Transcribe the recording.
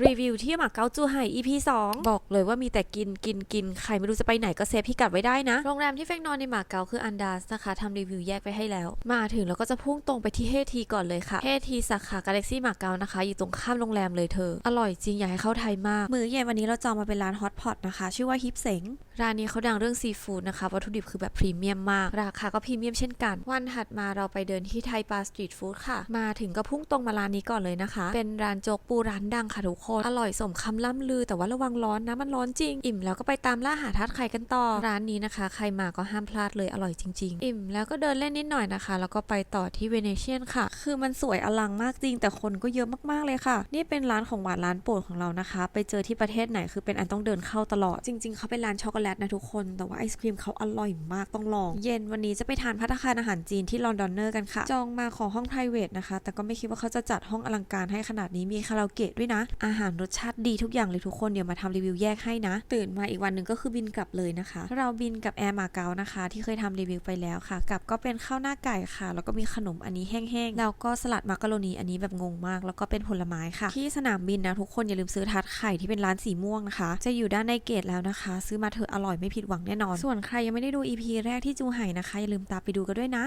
รีวิวที่หมาเก๊าจูไห่ EP 2 บอกเลยว่ามีแต่กินกินกินใครไม่รู้จะไปไหนก็เซฟพิกัดไว้ได้นะ โรงแรมที่เฟกนอนในหมาเก๊าคืออันดาสนะคะทำรีวิวแยกไปให้แล้ว มาถึงแล้วก็จะพุ่งตรงไปที่เฮทีก่อนเลยค่ะ เฮทีสาขากาแล็กซี่หมาเก๊านะคะ อยู่ตรงข้ามโรงแรมเลยเธอ อร่อยจริงอยากให้เข้าไทยมาก มื้อเย็นวันนี้เราจองมาเป็นร้านฮอตพอตนะคะ ชื่อว่าฮิปเสงร้านนี้เขาดังเรื่องซีฟู้ดนะคะวัตถุดิบคือแบบพรีเมียมมาก ราคาก็พรีเมียมเช่นกัน วันถัดมาเราไปเดินที่ไทยปาสตรีทฟู้ดค่ะ มาถึงก็พุ่งตรงมาร้านนี้ก่อนเลยนะคะ เป็นร้านโจ๊กปูร้านดังค่ะทุกคนอร่อยสมคำล่ำลือแต่ว่าระวังร้อนนะมันร้อนจริง อิ่มแล้วก็ไปตามล่าหาทาสไข่กันต่อ ร้านนี้นะคะ ใครมาก็ห้ามพลาดเลยอร่อยจริง ๆ อิ่มแล้วก็เดินเล่นนิดหน่อยนะคะ แล้วก็ไปต่อที่เวเนเชียนค่ะ คือมันสวยอลังมากจริง แต่คนก็เยอะมากๆเลยค่ะ นี่เป็นร้านของหวานร้านโปรดของเรานะคะ ไปเจอที่ประเทศไหนคือเป็นอันต้องเดินเข้าตลอดจริง ๆเขาเป็นร้านช็อกโกแลตนะทุกคน แต่ว่าไอศครีมเขาอร่อยมากต้องลอง เย็นวันนี้จะไปทานพัตตาคารอาหารจีนที่ลอนดอนเนอร์กันค่ะ จองมาขอห้อง p r i v a t นะคะ แต่ก็ไม่คิดว่าเขาจะจัดห้องอลังการให้ขนาดนี้มีคาราโอเกะด้วยนะอาาหารรสชาติดีทุกอย่างเลยทุกคนเดี๋ยวมาทำรีวิวแยกให้นะ ตื่นมาอีกวันหนึ่งก็คือบินกลับเลยนะคะ เราบินกับแอร์มาเก๊านะคะ ที่เคยทำรีวิวไปแล้วค่ะกลับก็เป็นข้าวหน้าไก่ค่ะ แล้วก็มีขนมอันนี้แห้งๆแล้วก็สลัดมักกะโรนีอันนี้แบบงงมาก แล้วก็เป็นผลไม้ค่ะ ที่สนามบินนะทุกคนอย่าลืมซื้อทัดไข่ที่เป็นร้านสีม่วงนะคะ จะอยู่ด้านในเกตแล้วนะคะ ซื้อมาเถอะอร่อยไม่ผิดหวังแน่นอน ส่วนใครยังไม่ได้ดู EP แรกที่จูไห่นะคะอย่าลืมตามไปดูกันด้วยนะ